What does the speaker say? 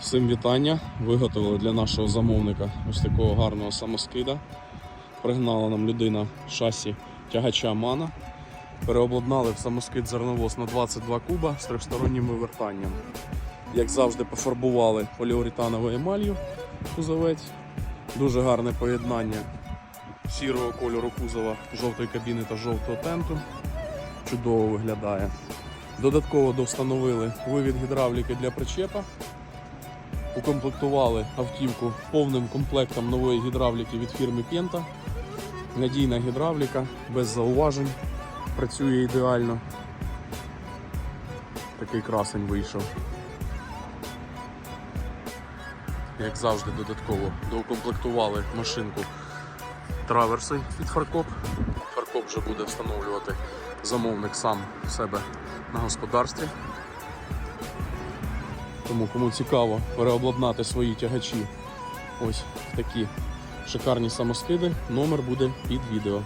Всім вітання. Виготовили для нашого замовника ось такого гарного самоскида. Пригнала нам людина шасі тягача Мана. Переобладнали в самоскид зерновоз на 22 куба з трьохстороннім вивертанням. Як завжди, пофарбували поліуретановою емалью кузовець. Дуже гарне поєднання сірого кольору кузова, жовтої кабіни та жовтого тенту. Чудово виглядає. Додатково довстановили вивід гідравліки для причепа. Укомплектували автівку повним комплектом нової гідравліки від фірми Penta. Надійна гідравліка, без зауважень, працює ідеально. Такий красень вийшов. Як завжди, додатково доукомплектували машинку траверси від фаркоп. Фаркоп вже буде встановлювати замовник сам в себе на господарстві. Тому кому цікаво переобладнати свої тягачі ось такі шикарні самоскиди, номер буде під відео.